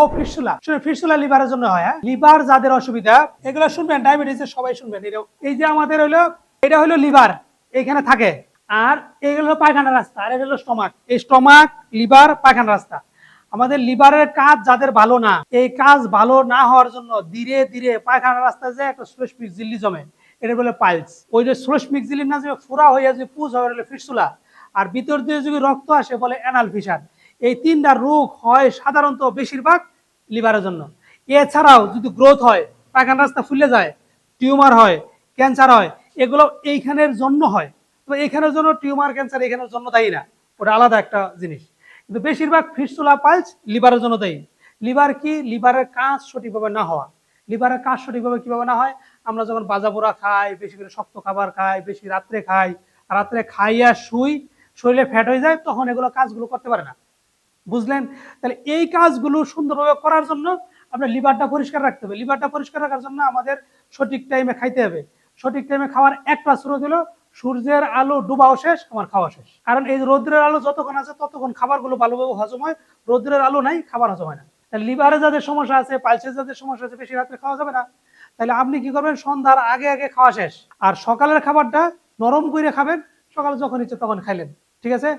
ও ফিসুলা শুনে ফিসুলা লিভারের জন্য হয় হ্যাঁ? লিভার যাদের অসুবিধা, এগুলো শুনবেন ডায়াবেটিসের সবাই শুনবেন। এই যে আমাদের হলো, এটা হলো লিভার এইখানে থাকে। আর এগুলো হলো পায়খানা রাস্তা, আর এটা হলো স্টমাক। এই স্টমাক, লিভার পায়খানা রাস্তা। আমাদের লিভারের কাজ যাদের ভালো না, এই কাজ ভালো না হওয়ার জন্য ধীরে ধীরে পায়খানা রাস্তায় যে একটা শ্লেষ্মিক জিল্লি জমে, এটা বলে পাইলস। ওই যে শ্লেষ্মিক জিল্লি না, যে ফোড়া হয়ে যে পুজ হয়ে গেলে ফিসুলা আর ভিতর দিয়ে যদি রক্ত আসে, বলে অ্যানাল ফিসার এই তিনটা রোগ হয় সাধারণত বেশিরভাগ লিভারের জন্য। এছাড়াও যদি গ্রোথ হয় পায়খানা রাস্তা ফুলে যায়, টিউমার হয়, ক্যান্সার হয়, এগুলো এইখানের জন্য হয়। তো এইখানের জন্য টিউমার, ক্যান্সার এখানের জন্য দায়ী না। ওটা আলাদা একটা জিনিস। কিন্তু বেশিরভাগ ফিস্টুলা পালস লিভারের জন্য দায়ী। লিভার কি? লিভারের কাজ সঠিকভাবে না হওয়া। লিভারের কাজ সঠিকভাবে কীভাবে না হয়? আমরা যখন বাজাবোড়া খাই, বেশি করে শক্ত খাবার খাই, বেশি রাত্রে খাই। রাত্রে খাইয়া শুই, শরীরে ফ্যাট হয়ে যায়, তখন এগুলো কাজগুলো করতে পারে না। বুঝলেন? তাহলে এই কাজগুলো সুন্দরভাবে করার জন্য আপনার লিভারটা পরিষ্কার রাখতে হবে। লিভারটা পরিষ্কার রাখার জন্য আমাদের সঠিক টাইমে খাইতে হবে। সঠিক টাইমে খাওয়ার একটা স্রোত হলো, সূর্যের আলো ডুবাও শেষ, আমার খাওয়া শেষ। কারণ এই রৌদ্রের আলো যতক্ষণ আছে ততক্ষণ খাবারগুলো ভালোভাবে হজম হয়। রৌদ্রের আলো নাই, খাবার হজম হয় না। তাহলে লিভারে যাদের সমস্যা আছে পালসের যাদের সমস্যা আছে, বেশি রাত্রে খাওয়া যাবে না। তাহলে আপনি কি করবেন? সন্ধ্যার আগে আগে খাওয়া শেষ। আর সকালের খাবারটা নরম করে খাবেন। সকালে যখন ইচ্ছে তখন খাইলেন। ঠিক আছে?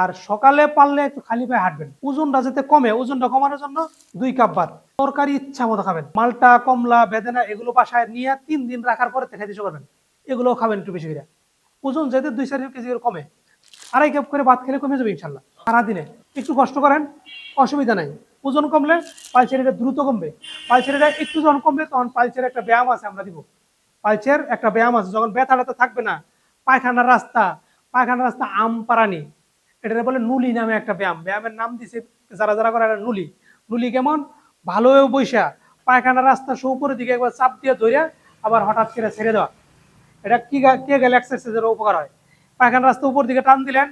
আর সকালে পারলে একটু খালি পায়ে হাঁটবেন। ওজনটা যাতে কমে, ওজনটা কমানোর জন্য দুই কাপ ভাত। তরকারি ইচ্ছা মতো খাবেন। মালটা, কমলা, বেদেনা এগুলো বাসায় নিয়ে তিন দিন রাখার পরে খেতে শুরু করবেন। এগুলোও খাবেন একটু বেশি করে। ওজন যাতে দুই চার কেজি কমে। আড়াই কাপ করে ভাত খেলে কমে যাবে ইনশাল্লাহ। সারাদিনে। একটু কষ্ট করেন, অসুবিধা নাই। ওজন কমলে পালচেরিটা দ্রুত কমবে। পালচেরিটা একটু যখন কমবে তখন পালচের একটা ব্যায়াম আছে আমরা দিব। পালচের একটা ব্যায়াম আছে, যখন ব্যথাটা তো থাকবে না, পায়খানার রাস্তা পায়খানার রাস্তা আমপারানি এটা বলে নুলি নামে একটা ব্যায়াম। ব্যায়ামের নাম দিছে যারা যারা করে নুলি। নুলি কেমন? ভালোভাবে বৈশা পায়খানার রাস্তা সে উপরের দিকে একবার চাপ দিয়ে ধরে আবার হঠাৎ করে ছেড়ে দেওয়া। এটা কি কে গেলে এক্সারসাইজের উপকার হয়? পায়খানা রাস্তা উপর দিকে টান দিলেন,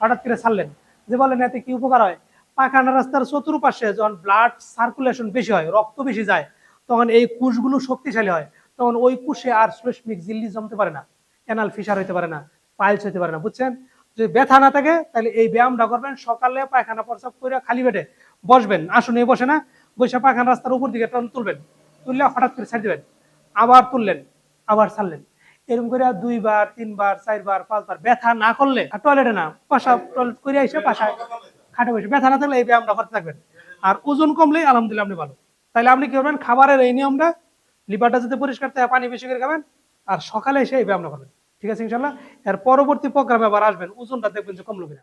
হঠাৎ করে ছাড়লেন। যে বলেন, এতে কি উপকার হয়? পায়খানা রাস্তার চতুর্পাশে যখন ব্লাড সার্কুলেশন বেশি হয়, রক্ত বেশি যায়, তখন এই কুশগুলো শক্তিশালী হয়। তখন ওই কুশে আর শ্লেষ্মিক জিল্লি জমতে পারে না ক্যানাল ফিসার হইতে পারে না। পাইলস হইতে পারে না, বুঝছেন? যদি ব্যথা না থাকে, তাহলে এই ব্যায়ামটা করবেন, সকালে পায়খানা প্রস্রাব করে খালি পেটে বসবেন আসুন এই বসে না, বসে পায়খানা রাস্তার উপর দিকে টান তুলবেন, তুললে হঠাৎ করে ছেড়ে দেবেন, আবার তুললেন, আবার ছাড়লেন। এরকম করে দুইবার, তিনবার, চারবার, পাঁচবার ব্যথা না করলে, আর টয়লেটে না, পাশা টয়লেট করে এসে পাশায় খাটে বসে, ব্যথা না থাকলে এই ব্যায়ামটা করতে থাকবেন। আর ওজন কমলেই আলহামদুলিল্লাহ আপনি ভালো। তাহলে আপনি কি করবেন, খাবারের এই নিয়মটা, লিভারটা যাতে পরিষ্কার থাকে, পানি বেশি করে খাবেন, আর সকালে এসে এই ব্যায়ামটা করবেন। ঠিক আছে ইনশাল্লাহ এর পরবর্তী প্রোগ্রামে আবার আসবেন। ওজনটা দেখবেন যে কমলো কিনা।